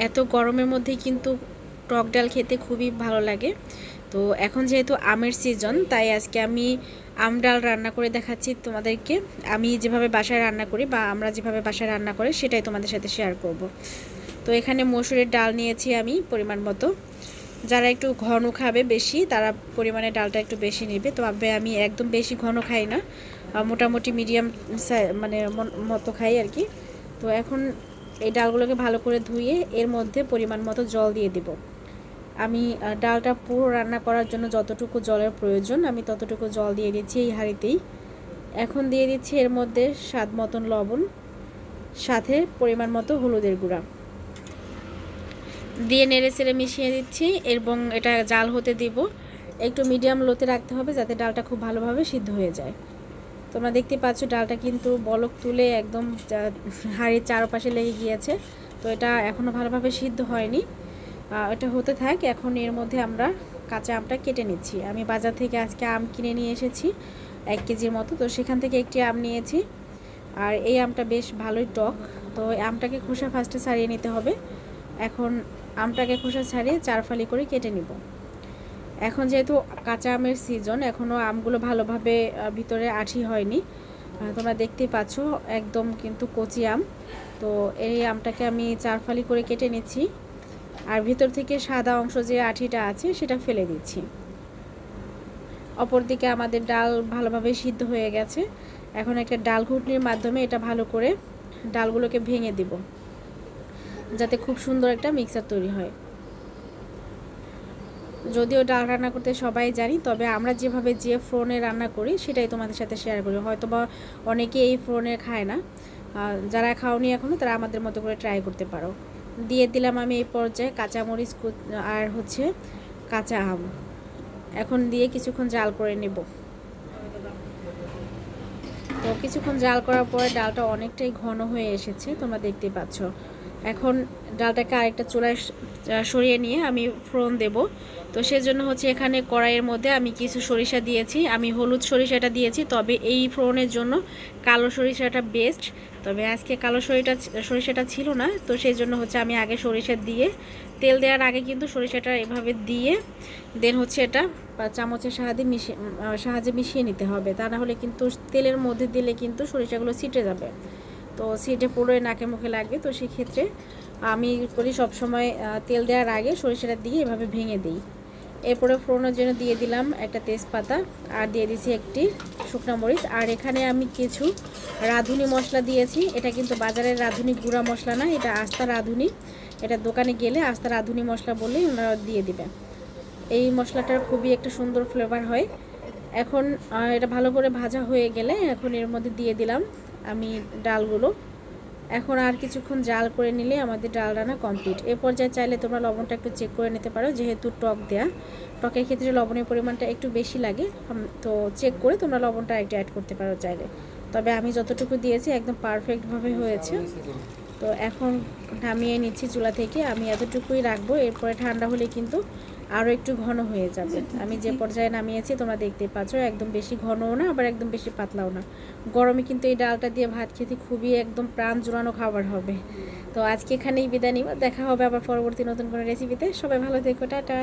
এত গরমের মধ্যে কিন্তু টক ডাল খেতে খুবই ভালো লাগে। তো এখন যেহেতু আমের সিজন তাই আজকে আমি আম ডাল রান্না করে দেখাচ্ছি তোমাদেরকে। আমি যেভাবে বাসায় রান্না করি বা আমরা যেভাবে বাসায় রান্না করি, সেটাই তোমাদের সাথে শেয়ার করব। তো এখানে মসুরের ডাল নিয়েছি আমি পরিমাণ মতো। যারা একটু ঘন খাবে বেশি, তারা পরিমাণে ডালটা একটু বেশি নেবে। তো তবে আমি একদম বেশি ঘন খাই না। মোটামুটি মিডিয়াম মন- মতো খাই আর কি। তো এখন এই ডালগুলোকে ভালো করে ধুয়ে এর মধ্যে পরিমাণ মতো জল দিয়ে দিব। আমি ডালটা পুরো রান্না করার জন্য যতটুকু জলের প্রয়োজন, আমি ততটুকু জল দিয়ে দিচ্ছি এই হাঁড়িতেই। এখন দিয়ে দিচ্ছি এর মধ্যে স্বাদ মতন লবণ, সাথে পরিমাণ মতো হলুদের গুঁড়া। দিয়ে নেড়ে চেড়ে মিশিয়ে দিচ্ছি এবং এটা জাল হতে দিব। একটু মিডিয়াম লোতে রাখতে হবে যাতে ডালটা খুব ভালোভাবে সিদ্ধ হয়ে যায়। তোমরা দেখতে পাচ্ছ, ডালটা কিন্তু বলক তুলে একদম হাঁড়ির চারপাশে লেগে গিয়েছে। তো এটা এখনও ভালোভাবে সিদ্ধ হয়নি। এটা হতে থাক, এখন এর মধ্যে আমরা কাঁচা আমটা কেটে নিচ্ছি। আমি বাজার থেকে আজকে আম কিনে নিয়ে এসেছি, এক কেজির মতো। তো সেখান থেকে একটি আম নিয়েছি। আর এই আমটা বেশ ভালোই টক। তো আমটাকে খোসা ফার্স্টে ছাড়িয়ে নিতে হবে। এখন আমটাকে খোসা ছাড়িয়ে চার ফালি করে কেটে নিব। এখন যেহেতু কাঁচা আমের সিজন এখনও আমগুলো ভালোভাবে ভিতরে আঠি হয়নি। তোমরা দেখতেই পাচ্ছ, একদম কিন্তু কচি আম। তো এই আমটাকে আমি চার ফালি করে কেটে নিচ্ছি। আর ভিতর থেকে সাদা অংশ যে আঠিটা আছে, সেটা ফেলে দিচ্ছি। অপরদিকে আমাদের ডাল ভালোভাবে সিদ্ধ হয়ে গেছে। এখন একটা ডাল ঘুটনির মাধ্যমে এটা ভালো করে ডালগুলোকে ভেঙে দিব, যাতে খুব সুন্দর একটা মিক্সার তৈরি হয়। যদিও ডাল রান্না করতে সবাই জানি, তবে আমরা যেভাবে যে ফ্রনে রান্না করি সেটাই তোমাদের সাথে শেয়ার করি। হয়তো বা অনেকে এই ফ্রনে খায় না। যারা খাওনি এখনও তারা আমাদের মতো করে ট্রাই করতে পারো। দিয়ে দিলাম আমি এই পর্যায়ে কাঁচামরিচ আর হচ্ছে কাঁচা আম। এখন দিয়ে কিছুক্ষণ জাল করে নেব। তো কিছুক্ষণ জাল করার পরে ডালটা অনেকটাই ঘন হয়ে এসেছে, তোমরা দেখতেই পাচ্ছ। এখন ডালটাকে আরেকটা চুলায় সরিয়ে নিয়ে আমি ফোড়ন দেব। তো সেজন্য হচ্ছে এখানে কড়াইয়ের মধ্যে আমি কিছু সরিষা দিয়েছি। আমি হলুদ সরিষাটা দিয়েছি, তবে এই ফোড়নের জন্য কালো সরিষাটা বেস্ট তবে আজকে কালো সরিষাটা সরিষাটা ছিল না, তো সেই জন্য হচ্ছে আমি আগে সরিষা দিয়ে তেল দেওয়ার আগে কিন্তু সরিষাটা এভাবে দিয়ে দেন হচ্ছে এটা চামচের সাহায্যে মিশিয়ে সাহায্যে মিশিয়ে নিতে হবে। তা না হলে কিন্তু তেলের মধ্যে দিলে কিন্তু সরিষাগুলো ছিটে যাবে। তো সিটে পুরোই নাকে মুখে লাগবে তো সেক্ষেত্রে আমি করি সবসময় তেল দেওয়ার আগে সরিষাটা দিয়ে এভাবে ভেঙে দিই। এরপরে ফোড়নের জন্য দিয়ে দিলাম একটা তেজপাতা আর দিয়ে দিয়েছি একটি শুকনো মরিচ। আর এখানে আমি কিছু রাঁধুনি মশলা দিয়েছি। এটা কিন্তু বাজারের রাঁধুনি গুঁড়া মশলা না, এটা আস্তা রাঁধুনি। এটা দোকানে গেলে আস্তা রাঁধুনি মশলা বললেই ওনারা দিয়ে দিবে এই মশলাটার খুবই একটা সুন্দর ফ্লেভার হয়। এখন এটা ভালো করে ভাজা হয়ে গেলে এখন এর মধ্যে দিয়ে দিলাম আমি ডালগুলো। এখন আর কিছুক্ষণ জাল করে নিলে আমাদের ডাল রান্না কমপ্লিট। এ পর্যায়ে চাইলে তোমরা লবণটা একটু চেক করে নিতে পারো, যেহেতু টক দেয়া। টকের ক্ষেত্রে লবণের পরিমাণটা একটু বেশি লাগে তো চেক করে তোমরা লবণটা একটু অ্যাড করতে পারো চাইলে। তবে আমি যতটুকু দিয়েছি একদম পারফেক্টভাবে হয়েছে। তো এখন নামিয়ে নিচ্ছি চুলা থেকে। আমি এতটুকুই রাখব, এরপরে ঠান্ডা হলে কিন্তু আরও একটু ঘন হয়ে যাবে। আমি যে পর্যায়ে নামিয়েছি তোমরা দেখতেই পাচ্ছ একদম বেশি ঘনও না আবার একদম বেশি পাতলাও না। গরমে কিন্তু এই ডালটা দিয়ে ভাত খেতে খুবই একদম প্রাণ জোড়ানো খাবার হবে। তো আজকে এখানেই বিদায় নিব। দেখা হবে আবার পরবর্তী নতুন কোনো রেসিপিতে সবাই ভালো থেকো টাটা।